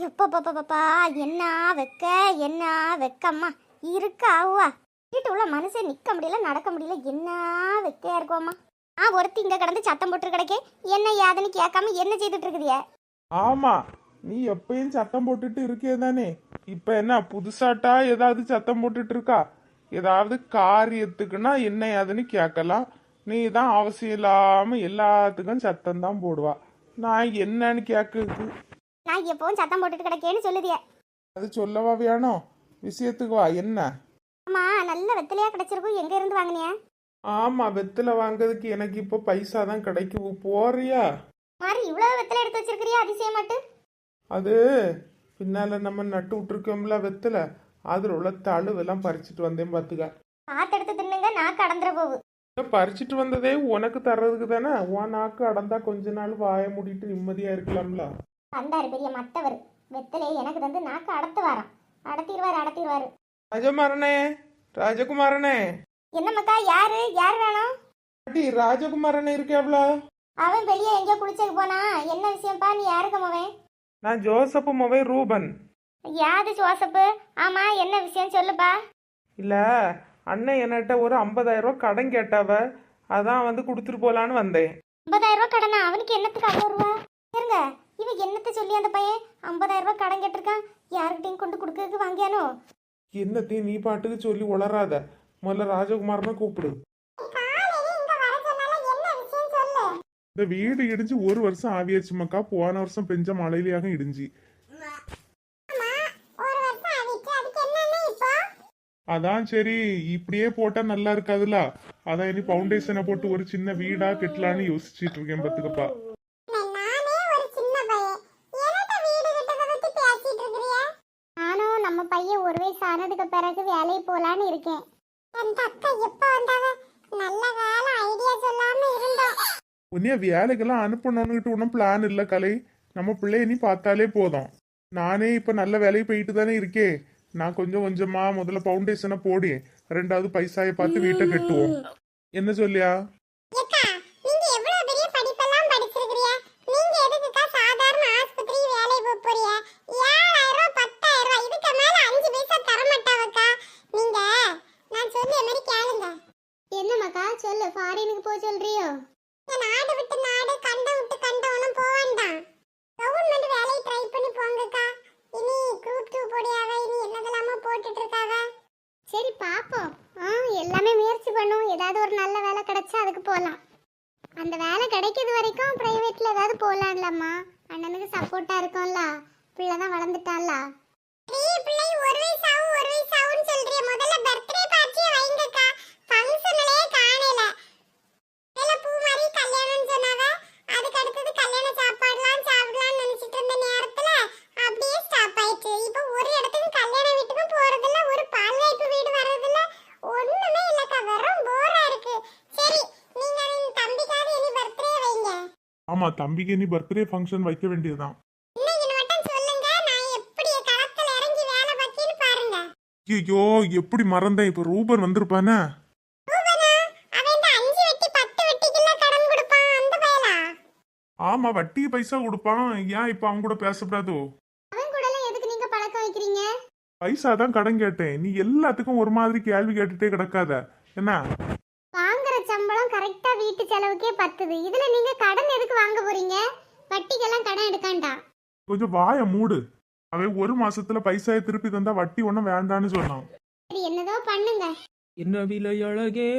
எப்பப்பப்பப்பா என்ன வெக்க என்ன வெக்கம்மா? இருக்காவா வீட்டு உள்ள மனுஷன் நிக்க முடியல நடக்க முடியல என்ன வெக்கையா இருக்கும்மா ஆ ஒருத்தி இங்க கடந்து சத்தம் போட்டு கிடக்கே என்ன யாதுன்னு கேட்காம என்ன செய்துட்டு இருக்குதிய? ஆமா நீ எப்பயும் சத்தம் போட்டுட்டு இருக்கே தானே. இப்ப என்ன புதுசாட்டா ஏதாவது சத்தம் போட்டுட்டு இருக்கா? ஏதாவது காரியத்துக்குன்னா என்ன ஏதுன்னு கேட்கலாம். நீ தான் அவசியம் இல்லாம எல்லாத்துக்கும் சத்தம் தான் போடுவா. நான் என்னன்னு கேக்குறது நான் எப்பவும் சத்தம் போட்டுட்டு கிடக்கேன்னு சொல்லுதிய. அது சொல்லவா வேணும் விஷயத்துக்கு வா என்ன? ஆமா நல்ல வெத்தலையா கிடைச்சிருக்கும். எங்க இருந்து வாங்குனியா? ஆமா வெத்தலை வாங்குறதுக்கு எனக்கு இப்போ பைசா தான் கிடைக்கும் போறியா? மாதிரி இவ்வளவு வெத்தலை எடுத்து வச்சிருக்கிறியா அதிசயமாட்டு? அது பின்னால நம்ம நட்டு விட்டுருக்கோம்ல வெத்தலை. அதுல உள்ள தழுவெல்லாம் பறிச்சுட்டு வந்தேன் பாத்துக்க. பார்த்து எடுத்து தின்னுங்க நான் கடந்துற போகு பறிச்சுட்டு வந்ததே உனக்கு தர்றதுக்கு தானே? உன் நாக்கு அடந்தா கொஞ்ச நாள் வாய மூடிட்டு நிம்மதியா இருக்கலாம்ல. வந்தாரு பெரிய மத்தவர். வெத்தலையை எனக்கு தந்து நாக்கு அடத்து வாராம் அடத்திடுவாரு அடத்திடுவாரு. ராஜகுமாரனே ராஜகுமாரனே. என்ன மக்கா யாரு? யார் வேணும் பாட்டி ராஜகுமாரனே இருக்கேவ்ல அவன் வெளியே எங்கேயோ குளிச்சதுக்கு போனா என்ன விஷயம்ப்பா? நீ யாருக்கு அவன் நான் ஜோசப் மொவை ரூபன். யாது ஜோசப்பு? ஆமா என்ன விஷயம் சொல்லுப்பா? இல்ல அண்ணன் என்கிட்ட ஒரு 50000 ரூபாய் கடன் கேட்டாவ. அதான் வந்து கொடுத்துட்டு போலான்னு வந்தேன். ஐம்பதாயிரம் ரூபாய் கடனா? அவனுக்கு என்னத்துக்கு அவ்வளோ ரூபா இருங்க. இவன் என்னத்த சொல்லி அந்த பையன்? ஐம்பதாயிரம் ரூபாய் கடன் கேட்டிருக்கான். யாருக்கிட்டையும் கொண்டு கொடுக்கறதுக்கு வாங்கியானோ? என்னத்தையும் நீ பாட்டுக்கு சொல்லி உளராத முதல்ல ராஜகுமாரனை கூப்பிடு. இந்த வீடு இடிஞ்சு ஒரு வருஷம் ஆவியாச்சு மக்கா போன வருஷம் பெஞ்ச மழையிலேயாக இடிஞ்சு. அதான் சரி இப்படியே போட்டா நல்லா இருக்காதுல்ல அதான் இனி ஃபவுண்டேஷனை போட்டு ஒரு சின்ன வீடா கட்டலான்னு யோசிச்சுட்டு இருக்கேன் பத்துக்கப்பா நானும் நம்ம பையன் ஒரு வயசு ஆனதுக்கு பிறகு வேலைக்கு போலான்னு இருக்கேன். என் அக்கா எப்ப வந்தாவ? நல்ல வேலை ஐடியா சொல்லாம இருந்தா. உன்னைய வேலைக்கெல்லாம் அனுப்பணும்னுட்டு ஒன்றும் பிளான் இல்லை கலை. நம்ம பிள்ளைய நீ பார்த்தாலே போதும். நானே இப்போ நல்ல வேலைக்கு போயிட்டு தானே இருக்கேன் நான் கொஞ்சம் கொஞ்சமா முதல்ல ஃபவுண்டேஷனை போடி. ரெண்டாவது பைசாயை பார்த்து வீட்டை கட்டுவோம். என்ன சொல்லியா? நான் சொல்லிய மாதிரி கேளுங்க. என்னம்மாக்கா சொல்லு ஃபாரினுக்கு போக சொல்றியோ? நாடு விட்டு நாடு கண்டம் விட்டு கண்டம் ஒன்றும் போக வேண்டாம். கவர்மெண்ட் வேலையை ட்ரை பண்ணி போங்கக்கா. இனி குரூப் டூ போடியாவ இனி என்னதெல்லாமோ போட்டுட்டு இருக்காவ சரி பாப்போம். ஆ எல்லாமே முயற்சி பண்ணுவோம் ஏதாவது ஒரு நல்ல வேலை கிடைச்சா அதுக்கு போகலாம் அந்த வேலை கிடைக்கிறது வரைக்கும் பிரைவேட்ல ஏதாவது போகலாம்லம்மா அண்ணனுக்கு சப்போர்ட்டா இருக்கும்ல. பிள்ளை தான் வளர்ந்துட்டான்ல பிள்ளை ஒரு வயசு ஆகும் ஒரு வயசு ஆகும்னு சொல்றிய. முதல்ல பர்த்டே பார்ட்டியை வைங்கக்கா ஃபங்க்ஷன்லயே காணல வேலை பூ மாதிரி கல்யாணம்னு சொன்னாவ அதுக்கு அடுத்தது கல்யாண சாப்பாடுலாம் சாப்பிடலாம்னு நினைச்சிட்டு இருந்த நேரத்துல அப்படியே ஸ்டாப் ஆயிடுச்சு இப்போ ஒரு இடத்துக்கு கல்யாண வீட்டுக்கும் போறதில்ல ஒரு பால்வாய்ப்பு வீடு வர்றதில்ல ஒண்ணுமே இல்லக்கா வெறும் போரா இருக்கு சரி நீங்க என் தம்பிக்காக இனி பர்த்டே வைங்க ஆமா தம்பிக்கு நீ பர்த்டே ஃபங்க்ஷன் வைக்க வேண்டியதுதான். ஐயோ எப்படி மறந்தேன். இப்போ ரூபன் வந்திருப்பானே? ஆமா வட்டி பைசா கொடுப்பான். ஏன் இப்போ அவன் கூட பேசக்கூடாதோ பைசா தான் கடன் கேட்டேன். நீ எல்லாத்துக்கும் ஒரு மாதிரி கேள்வி கேட்டுட்டே கிடக்காத. என்ன? சம்பளம் கரெக்டா வீட்டு செலவுக்கே பத்துது. இதுல நீங்க கடன் எதுக்கு வாங்க போறீங்க? வட்டிக்கெல்லாம் கடன் எடுக்காண்டா? கொஞ்சம் வாய மூடு. அவன் ஒரு மாசத்துல பைசாயை திருப்பி தந்தா வட்டி ஒன்றும் வேண்டான்னு சொன்னான். சரி என்னதோ பண்ணுங்க. என்ன விலை அழகே?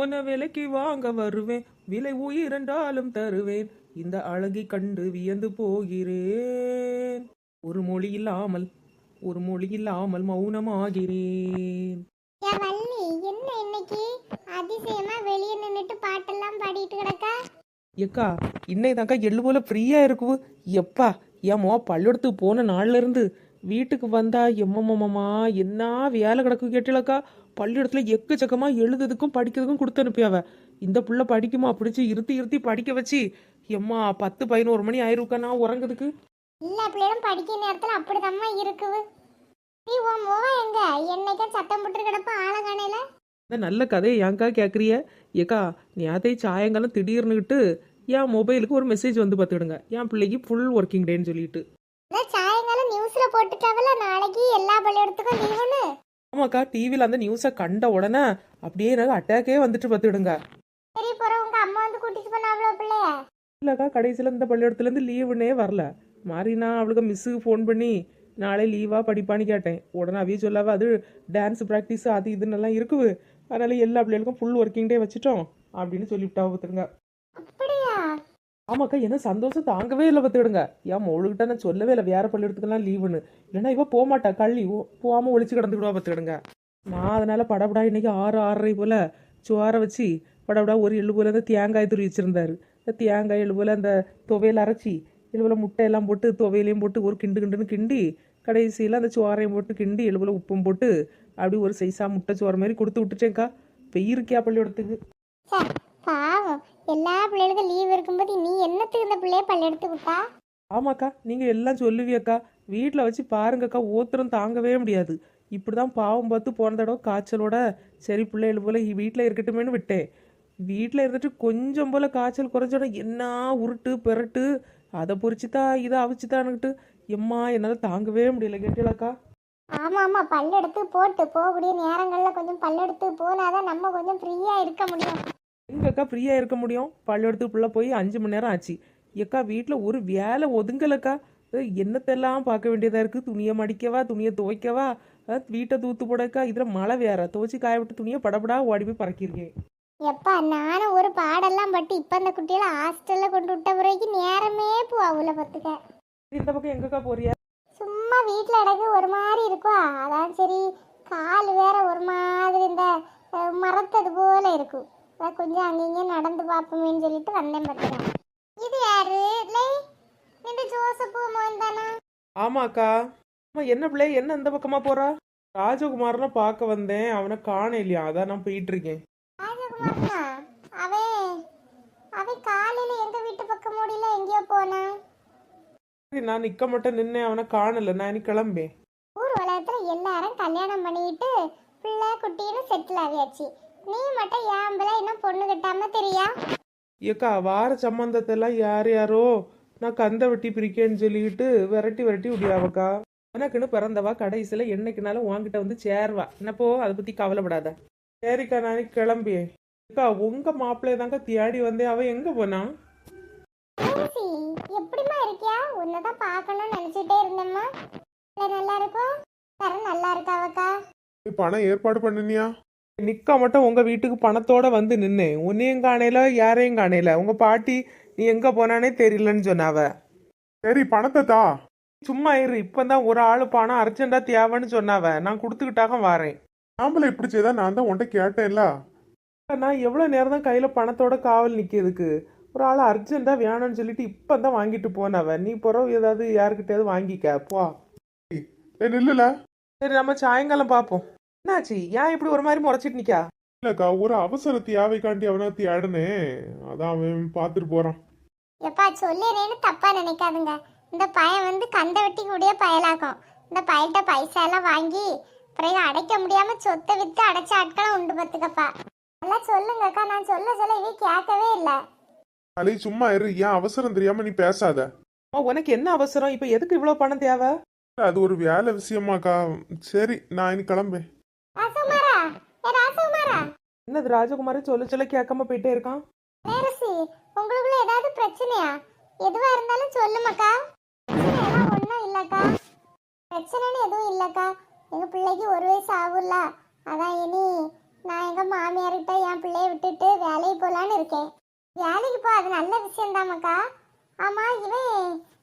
உன விலைக்கு வாங்க வருவேன். விலை உயிரென்றாலும் தருவேன். இந்த அழகை கண்டு வியந்து போகிறேன். ஒரு மொழி இல்லாமல் ஒரு மொழி இல்லாமல் மௌனமாகிறேன். வள்ளி என்ன இன்னைக்கு? அதிசயமா வெளியே நின்னுட்டு பாட்டெல்லாம் பாடிட்டு கிடக்கா? எக்கா இன்னைதாக்கா எள்ளு போல ஃப்ரீயா இருக்குது எப்பா ஏமோ பள்ளிக்கூடத்துக்கு போன நாள்ல இருந்து வீட்டுக்கு வந்தா எம்மம்மம்மா என்ன வேலை கிடக்கு கேட்டலக்கா? பள்ளிக்கூடத்துல எக்கச்சக்கமா எழுதுறதுக்கும் படிக்கிறதுக்கும் கொடுத்து அனுப்பியாவ இந்த புள்ள படிக்குமா பிடிச்சி இருத்தி இருத்தி படிக்க வச்சு எம்மா பத்து பதினோரு மணி ஆயிருக்கா நான் உறங்குறதுக்கு? எல்லா பிள்ளைகளும் படிக்கிற நேரத்துல அப்படிதாம்மா இருக்குது நீ உன் முகம் எங்க? என்னைக்கும் சத்தம் போட்டு கிடப்ப ஆள காணையில இந்த நல்ல கதையை ஏன்க்கா கேட்குறிய ஏக்கா நேத்தை சாயங்காலம் திடீர்னுக்கிட்டு என் மொபைலுக்கு ஒரு மெசேஜ் வந்து பார்த்துக்கிடுங்க. என் பிள்ளைக்கு ஃபுல் ஒர்க்கிங் டேன்னு சொல்லிட்டு. சாயங்காலம் நியூஸ் நியூஸ்ல போட்டுட்டாவல நாளைக்கு எல்லா பள்ளிக்கூடத்துக்கும் லீவுன்னு ஆமாக்கா டிவியில் அந்த நியூஸை கண்ட உடனே அப்படியே எனக்கு அட்டாக்கே வந்துட்டு பார்த்துடுங்க சரி போற உங்க அம்மா வந்து கூட்டிட்டு போனாவளோ பிள்ளைய? இல்லைக்கா கடைசியில் இந்த பள்ளிக்கூடத்துலேருந்து லீவுன்னே வரல. நான் அவளுக்கு மிஸ்ஸுக்கு ஃபோன் பண்ணி நாளை லீவாக படிப்பான்னு கேட்டேன். உடனே அவையே சொல்லாவ அது டான்ஸ் ப்ராக்டிஸ் அது இதுன்னு எல்லாம் இருக்குது. அதனால எல்லா பிள்ளைகளுக்கும் ஃபுல் ஒர்க்கிங் டே வச்சுட்டோம் அப்படின்னு சொல்லிவிட்டா பார்த்துடுங்க ஆமாக்கா என்ன சந்தோஷம் தாங்கவே இல்லை பார்த்துடுங்க ஏன் மொழுகிட்ட நான் சொல்லவே இல்லை வேற பள்ளிக்கூடத்துக்கெல்லாம் லீவுன்னு இல்லைன்னா இவ போக மாட்டா கள்ளி. ஓ- போகாம ஒளிச்சு கிடந்துக்கிடுவா பார்த்துடுங்க நான் அதனால படபடா இன்னைக்கு ஆறு ஆறரை போல சோறை வச்சு படபடா ஒரு எள்ளு போல அந்த தேங்காய் துருவி வச்சிருந்தாரு. இந்த தேங்காய் எள்ளு போல அந்த துவையல் அரைச்சி எள்ளு போல முட்டை எல்லாம் போட்டு துவையிலையும் போட்டு ஒரு கிண்டு கிண்டுன்னு கிண்டி கடைசியில் அந்த சோறையும் போட்டு கிண்டி எள்ளு போல உப்பும் போட்டு அப்படி ஒரு சைஸாக முட்டை சோறு மாதிரி கொடுத்து விட்டுட்டேன்க்கா. பெயிருக்கியா பள்ளிக்கூடத்துக்கு? பாவம். எல்லா பிள்ளைகளுக்கும் லீவ் இருக்கும்போது நீ என்னத்துக்கு இந்த பிள்ளைய பள்ளியெடுத்து விட்டா ஆமாக்கா நீங்கள் எல்லாம் சொல்லுவியக்கா. வீட்டில் வச்சு பாருங்கக்கா ஓத்திரம் தாங்கவே முடியாது. இப்படி தான் பாவம் பார்த்து போன தடவை காய்ச்சலோட சரி பிள்ளைகள் போல வீட்டில் இருக்கட்டுமேன்னு விட்டேன். வீட்டில் இருந்துட்டு கொஞ்சம் போல காய்ச்சல் குறைஞ்சோட என்ன உருட்டு பெரட்டு அதை பொறிச்சுதா இதை அவிச்சுதான்னுக்கிட்டு எம்மா என்னால் தாங்கவே முடியல கேட்டீங்களாக்கா ஆமா ஆமா பல்லெடுத்து போட்டு போகக்கூடிய நேரங்கள்ல கொஞ்சம் பல்லெடுத்து போனாதான் நம்ம கொஞ்சம் ஃப்ரீயா இருக்க முடியும். எங்கக்கா ஃப்ரீயாக இருக்க முடியும்? பள்ளிக்கூடத்துக்கு பிள்ளை போய் அஞ்சு மணி நேரம் ஆச்சு. எக்கா வீட்டில் ஒரு வேலை ஒதுங்கலக்கா. என்னத்தெல்லாம் பார்க்க வேண்டியதாக இருக்குது துணியை மடிக்கவா துணியை துவைக்கவா? வீட்டை தூத்து போடக்கா. இதில் மழை வேற. துவைச்சி காய விட்டு துணியை படபடா ஓடி போய் பறக்கிருக்கேன் எப்பா நானும் ஒரு பாடெல்லாம் பட்டு இப்ப அந்த குட்டியில ஹாஸ்டல்ல கொண்டு விட்ட பிறகு நேரமே போவாவுல பத்துக்க இந்த பக்கம் எங்கக்கா போறியா? சும்மா வீட்டில் இடக்கு ஒரு மாதிரி இருக்கும் அதான் சரி கால் வேற ஒரு மாதிரி இந்த மரத்தது போல இருக்கும் அதான் கொஞ்சம் அங்கங்க நடந்து பார்ப்போமேன்னு சொல்லிட்டு வந்தேன் பார்த்துக்கேன் இது யாரு? லே இந்த ஜோசப்பு மோகன் தானா? ஆமாக்கா. அம்மா என்ன பிள்ளை? என்ன இந்த பக்கமா போறா? ராஜகுமாரனை பார்க்க வந்தேன். அவனை காண இல்லையா அதான் நான் போயிட்டு இருக்கேன். ராஜகுமாரனா அவன் அவன் காலையில எங்க வீட்டு பக்கம் முடியல எங்கேயோ போனான் சரி, நான் நிக்க மட்டும் நின்னே அவனை காணல. நான் இனி கிளம்பேன் ஊர் உலகத்துல எல்லாரும் கல்யாணம் பண்ணிட்டு பிள்ளை குட்டின்னு செட்டில் ஆகியாச்சு. நீ மட்டும் பிள்ளை இன்னும் பொண்ணு கட்டாம தெரியா? ஏக்கா வார சம்பந்தத்தெல்லாம் யார் யாரோ? நான் கந்த வெட்டி பிரிக்கேன்னு சொல்லிக்கிட்டு விரட்டி விரட்டி விடியாவக்கா. எனக்குன்னு பிறந்தவா கடைசியில் என்னைக்குனாலும் உன்கிட்ட வந்து சேருவா. என்னப்போ அதை பற்றி கவலைப்படாத. சரிக்கா நான் கிளம்பி அக்கா உங்க மாப்பிள்ளைய தாங்க தேடி வந்தேன் அவன் எங்க போனான் பேசி எப்படிம்மா இருக்கியா உன்னதான் பார்க்கணும்னு நினைச்சிட்டே இருந்தேம்மா. இல்லை நல்லா இருக்கும் தரம் நல்லா இருக்காவக்கா நீ பணம் ஏற்பாடு பண்ணினியா? நிக்கா மட்டும் உங்க வீட்டுக்கு பணத்தோட வந்து நின்னேன் உன்னையும் காணையில யாரையும் காணையில உங்க பாட்டி நீ எங்க போனானே தெரியலன்னு சொன்னாவ. சரி பணத்தை தா. சும்மா இரு இப்பதான் ஒரு ஆளு பணம் அர்ஜென்டா தேவைன்னு சொன்னாவ. நான் கொடுத்துக்கிட்டாக வாரேன். நாமள இப்படி செய்தா நான் தான் உன்கிட்ட கேட்டேன்ல. நான் எவ்வளோ நேரம் தான் கையில் பணத்தோட காவல் நிற்கிறதுக்கு ஒரு ஆள் அர்ஜென்ட்டாக வேணும்னு சொல்லிட்டு இப்போ தான் வாங்கிட்டு போனவன் நீ பிறகு ஏதாவது யாருக்கிட்டயாவது வாங்கிக்க போ. ஏ நில்லுல சரி நம்ம சாயங்காலம் பார்ப்போம் என்னாச்சு? ஏன் இப்படி ஒரு மாதிரி முறைச்சிட்டு நிக்கா? இல்லக்கா ஒரு அவசர தேவைக்காண்டி அவனை தேடுனேன் அதான் அவன் பார்த்துட்டு போறான். எப்பா சொல்லிடுறேன்னு தப்பா நினைக்காதுங்க. இந்த பையன் வந்து கந்த வெட்டி கூடிய பயலாக்கும். இந்த பையன்ட்ட பைசா எல்லாம் வாங்கி பிறகு அடைக்க முடியாம சொத்தை வித்து அடைச்ச ஆட்களும் உண்டு பத்துக்கப்பா. நல்லா சொல்லுங்கக்கா நான் சொல்ல சொல்ல இவ கேட்கவே இல்லை. அலை சும்மா இரு. ஏன் அவசரம் தெரியாம நீ பேசாத. அம்மா, உனக்கு என்ன அவசரம்? இப்போ எதுக்கு இவ்வளோ பணம் தேவை? அது ஒரு வேலை விஷயமாக்கா சரி நான் இனி கிளம்பேன் ராசகுமாரா ஏ ராசகுமாரா என்னது ராஜகுமாரி சொல்ல சொல்ல கேட்காம போயிட்டே இருக்கான்? நேரசி உங்களுக்குள்ள ஏதாவது பிரச்சனையா? எதுவா இருந்தாலும் சொல்லுமாக்கா. ஒன்றும் இல்லக்கா. பிரச்சனைன்னு எதுவும் இல்லக்கா. எங்க பிள்ளைக்கு ஒரு வயசு ஆகும்ல. அதான் இனி நான் எங்க மாமியார்கிட்ட என் பிள்ளைய விட்டுட்டு வேலைக்கு போலான்னு இருக்கேன். வேலைக்கு போ அது நல்ல விஷயம்தாமக்கா ஆமா இவன்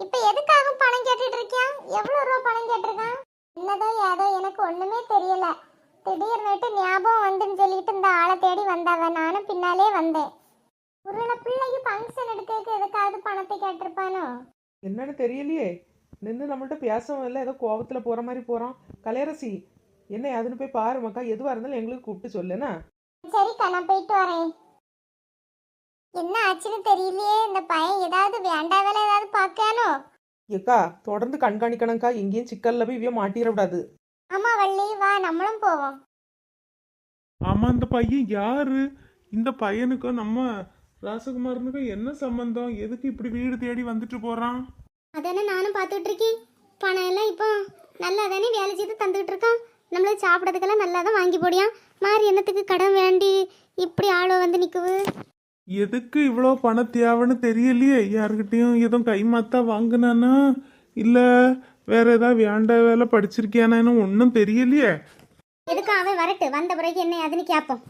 இப்ப எதுக்காக பணம் கேட்டுட்டு இருக்கான் எவ்வளவு ரூபா பணம் கேட்டிருக்கான்? என்னதோ ஏதோ எனக்கு ஒண்ணுமே தெரியல. திடீர்னுட்டு ஞாபகம் வந்துன்னு சொல்லிட்டு இந்த ஆளை தேடி வந்தவ. நானும் பின்னாலே வந்தேன். ஒருவேளை பிள்ளைக்கு ஃபங்க்ஷன் எடுக்கிறதுக்கு எதுக்காவது பணத்தை கேட்டிருப்பானோ? என்னன்னு தெரியலையே. நின்று நம்மள்ட்ட பேசவும் இல்லை. ஏதோ கோவத்தில் போகிற மாதிரி போகிறான் கலையரசி என்ன அதுன்னு போய் பாரு மக்கா எதுவாக இருந்தாலும் எங்களுக்கு கூப்பிட்டு சொல்லுண்ணா சரிக்கா நான் போயிட்டு வரேன். என்ன ஆச்சுன்னு தெரியலையே இந்த பையன் ஏதாவது வேண்டா வேலை ஏதாவது பார்க்கானோ ஏக்கா தொடர்ந்து கண்காணிக்கணும்க்கா. எங்கேயும் சிக்கல்ல போய் இவைய மாட்டிடக்கூடாது ஆமா வள்ளி வா நம்மளும் போவோம். ஆமா இந்த பையன் யாரு? இந்த பையனுக்கும் நம்ம ராசகுமாரனுக்கும் என்ன சம்பந்தம்? எதுக்கு இப்படி வீடு தேடி வந்துட்டு போறான்? அதானே நானும் பார்த்துட்டு இருக்கேன் பணம் எல்லாம் இப்போ நல்லா தானே வேலை செய்து தந்துக்கிட்டு இருக்கான் நம்மளுக்கு சாப்பிட்றதுக்கெல்லாம் நல்லா தான் வாங்கி போடியான். மாறி என்னத்துக்கு கடன் வேண்டி இப்படி ஆளோ வந்து நிற்குது எதுக்கு இவ்வளோ பணம் தேவைன்னு தெரியலையே. யாருக்கிட்டையும் எதுவும் கைமாத்தா வாங்கினானா? இல்லை வேற ஏதாவது வேண்ட வேலை படிச்சிருக்கியானு ஒன்றும் தெரியலையே. எதுக்கும் அவன் வரட்டு? வந்த பிறகு என்ன அதுன்னு கேட்போம்